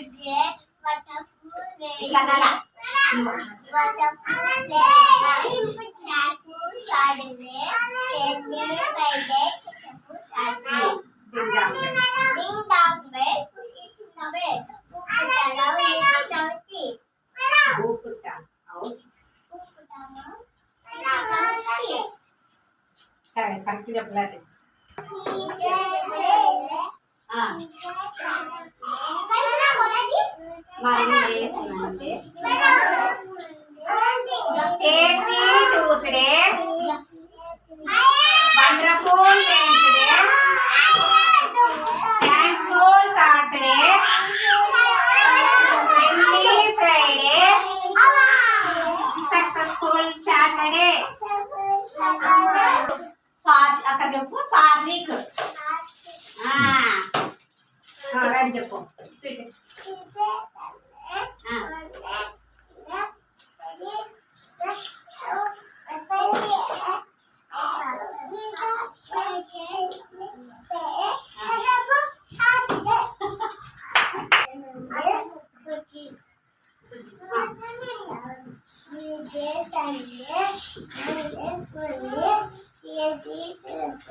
मुझे बटरफ्लाई देना बटरफ्लाई देना चाकू शाद में चेन्नई पहले चाकू शाद में डिंग डांग में खुशी सुना में उपचारा में चावटी उपटा आउट उपटा में चावटी करेक्ट करेक्ट जब लाते out? Who put a love in the dirty? సరే కరెక్ట్ చెప్పలేదు ఆ, మరి ఏంటంటే tasty Tuesday wonderful Wednesday thanksful Thursday friendly Friday successful Saturday అక్కడ చెప్పు సాత్విక్ പാടി ചെപ്പോ Yes, it is.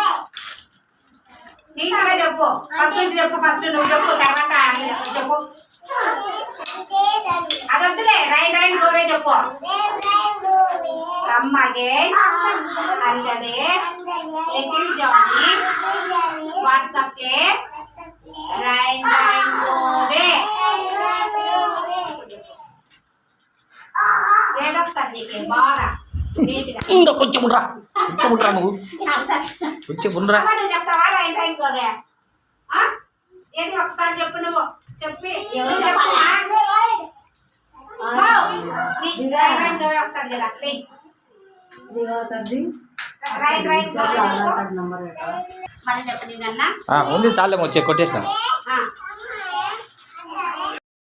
అడుగుతారా నీట్గా చెప్పు. ఫస్ట్ నుంచి చెప్పు ఫస్ట్ నువ్వు చెప్పు తర్వాత చెప్పు. అది వద్దులే రైట్ రైట్ గోవే చెప్పు. అమ్మగే లిటిల్ జానీ వాట్సాప్ కే ఇంకా కొంచెం ఉండరా. కొంచెం ఉండరా నువ్వు. కొంచెం ఉండరా? ఏది ఒకసారి చెప్పు నువ్వు చెప్పి వస్తుంది కదా ఉంది చాలేమో వచ్చే కొట్టేసిన. ఆ.